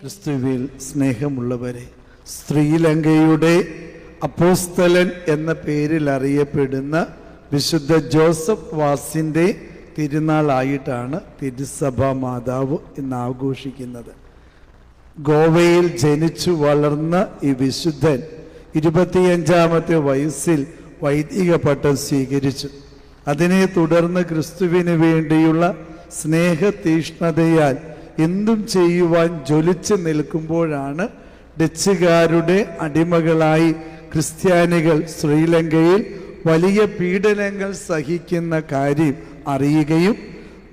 ക്രിസ്തുവിൽ സ്നേഹമുള്ളവരെ ശ്രീലങ്കയുടെ അപ്പോസ്തലൻ എന്ന പേരിൽ അറിയപ്പെടുന്ന വിശുദ്ധ ജോസഫ് വാസിന്റെ തിരുനാളായിട്ടാണ് തിരുസഭ മാതാവ് ഇന്ന് ആഘോഷിക്കുന്നത്. ഗോവയിൽ ജനിച്ചു വളർന്ന ഈ വിശുദ്ധൻ ഇരുപത്തിയഞ്ചാമത്തെ വയസ്സിൽ വൈദിക പട്ടം സ്വീകരിച്ചു. അതിനെ തുടർന്ന് ക്രിസ്തുവിന് വേണ്ടിയുള്ള സ്നേഹതീഷ്ണതയാൽ എന്തും ചെയ്യുവാൻ ജ്വലിച്ച് നിൽക്കുമ്പോഴാണ് ഡച്ചുകാരുടെ അടിമകളായി ക്രിസ്ത്യാനികൾ ശ്രീലങ്കയിൽ വലിയ പീഡനങ്ങൾ സഹിക്കുന്ന കാര്യം അറിയുകയും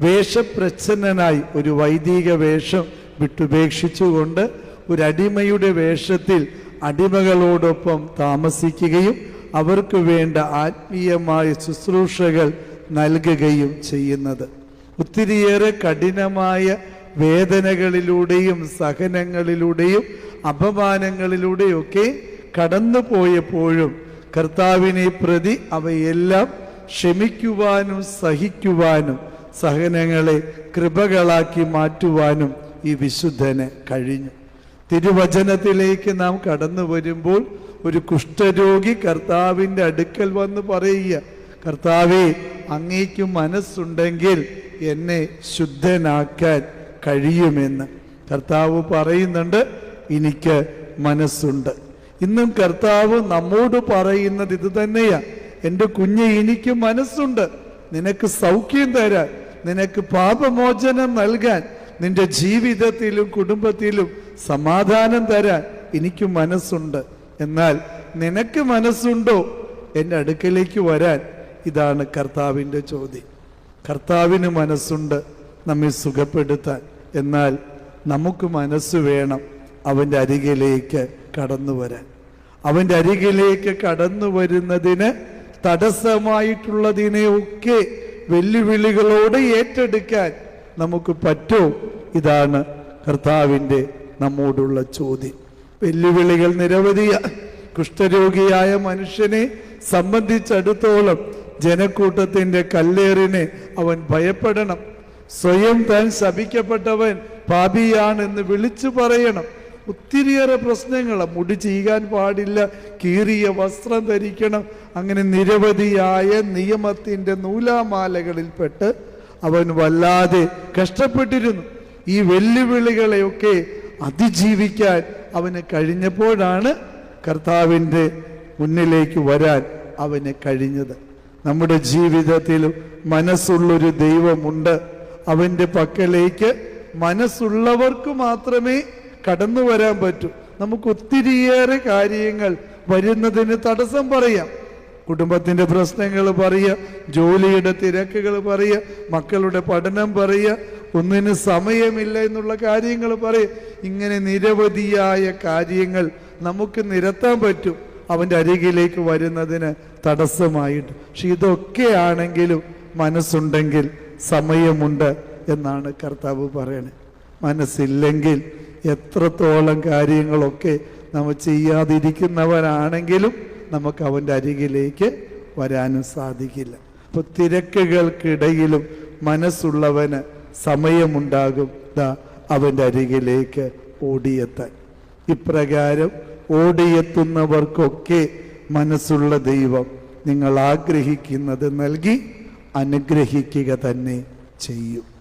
വേഷപ്രച്ഛന്നനായി ഒരു വൈദിക വേഷം വിട്ടുപേക്ഷിച്ചുകൊണ്ട് ഒരു അടിമയുടെ വേഷത്തിൽ അടിമകളോടൊപ്പം താമസിക്കുകയും അവർക്ക് വേണ്ട ആത്മീയമായ ശുശ്രൂഷകൾ നൽകുകയും ചെയ്യുന്നത്. ഒത്തിരിയേറെ കഠിനമായ വേദനകളിലൂടെയും സഹനങ്ങളിലൂടെയും അപമാനങ്ങളിലൂടെയും ഒക്കെ കടന്നു പോയപ്പോഴും കർത്താവിനെ പ്രതി അവയെല്ലാം ക്ഷമിക്കുവാനും സഹിക്കുവാനും സഹനങ്ങളെ കൃപകളാക്കി മാറ്റുവാനും ഈ വിശുദ്ധന് കഴിഞ്ഞു. തിരുവചനത്തിലേക്ക് നാം കടന്നു വരുമ്പോൾ ഒരു കുഷ്ഠരോഗി കർത്താവിന്റെ അടുക്കൽ വന്ന് പറയുക കർത്താവെ അങ്ങേക്ക് മനസ്സുണ്ടെങ്കിൽ എന്നെ ശുദ്ധനാക്കാൻ കഴിയുമെന്ന് കർത്താവ് പറയുന്നുണ്ട്. എനിക്ക് മനസ്സുണ്ട്. ഇന്നും കർത്താവ് നമ്മോട് പറയുന്നത് ഇത് തന്നെയാ. എന്റെ കുഞ്ഞ് എനിക്ക് മനസ്സുണ്ട്. നിനക്ക് സൗഖ്യം തരാൻ നിനക്ക് പാപമോചനം നൽകാൻ നിന്റെ ജീവിതത്തിലും കുടുംബത്തിലും സമാധാനം തരാൻ എനിക്ക് മനസ്സുണ്ട്. എന്നാൽ നിനക്ക് മനസ്സുണ്ടോ? എന്റെ അടുക്കലേക്ക് വരാൻ ഇതാണ് കർത്താവിന്റെ ചോദ്യം. കർത്താവിന് മനസ്സുണ്ട് നമ്മെ സുഖപ്പെടുത്താൻ. എന്നാൽ നമുക്ക് മനസ്സ് വേണം അവന്റെ അരികിലേക്ക് കടന്നു വരാൻ. അവന്റെ അരികിലേക്ക് കടന്നു വരുന്നതിന് തടസ്സമായിട്ടുള്ളതിനെയൊക്കെ വെല്ലുവിളികളോട് ഏറ്റെടുക്കാൻ നമുക്ക് പറ്റോ. ഇതാണ് കർത്താവിന്റെ നമ്മോടുള്ള ചോദ്യം. വെല്ലുവിളികൾ നിരവധിയ കുഷ്ഠരോഗിയായ മനുഷ്യനെ സംബന്ധിച്ചിടത്തോളം ജനക്കൂട്ടത്തിന്റെ കല്ലേറിനെ അവൻ ഭയപ്പെടണം. സ്വയം താൻ ശപിക്കപ്പെട്ടവൻ പാപിയാണ് എന്ന് വിളിച്ചു പറയണം. ഒത്തിരിയേറെ പ്രശ്നങ്ങൾ മുടി ചെയ്യാൻ പാടില്ല കീറിയ വസ്ത്രം ധരിക്കണം. അങ്ങനെ നിരവധിയായ നിയമത്തിന്റെ നൂലാമാലകളിൽപ്പെട്ട് അവൻ വല്ലാതെ കഷ്ടപ്പെട്ടിരുന്നു. ഈ വെല്ലുവിളികളെയൊക്കെ അതിജീവിക്കാൻ അവന് കഴിഞ്ഞപ്പോഴാണ് കർത്താവിന്റെ മുന്നിലേക്ക് വരാൻ അവന് കഴിഞ്ഞത്. നമ്മുടെ ജീവിതത്തിലും മനസ്സുള്ളൊരു ദൈവമുണ്ട്. അവന്റെ പക്കലേക്ക് മനസ്സുള്ളവർക്ക് മാത്രമേ കടന്നു വരാൻ പറ്റൂ. നമുക്ക് ഒത്തിരിയേറെ കാര്യങ്ങൾ വരുന്നതിന് തടസ്സം പറയാം. കുടുംബത്തിന്റെ പ്രശ്നങ്ങൾ പറയുക ജോലിയുടെ തിരക്കുകൾ പറയുക മക്കളുടെ പഠനം പറയുക ഒന്നിന് സമയമില്ല എന്നുള്ള കാര്യങ്ങൾ പറയുക. ഇങ്ങനെ നിരവധിയായ കാര്യങ്ങൾ നമുക്ക് നിരത്താൻ പറ്റും. അവന്റെ അരികിലേക്ക് വരുന്നതിന് തടസ്സമായിട്ട്. പക്ഷെ ഇതൊക്കെ ആണെങ്കിലും മനസ്സുണ്ടെങ്കിൽ സമയമുണ്ട് എന്നാണ് കർത്താവ് പറയണത് മനസ്സില്ലെങ്കിൽ എത്രത്തോളം കാര്യങ്ങളൊക്കെ നമ്മൾ ചെയ്യാതിരിക്കുന്നവരാണെങ്കിലും നമുക്ക് അവന്റെ അരികിലേക്ക് വരാനും സാധിക്കില്ല. അപ്പോൾ തിരക്കുകൾക്കിടയിലും മനസ്സുള്ളവന് സമയമുണ്ടാകും. ദാ അവന്റെ അരികിലേക്ക് ഓടിയെത്താൻ. ഇപ്രകാരം ഓടിയെത്തുന്നവർക്കൊക്കെ മനസ്സുള്ള ദൈവം നിങ്ങൾ ആഗ്രഹിക്കുന്നത് നൽകി അനുഗ്രഹിക്കുക തന്നെ ചെയ്യും.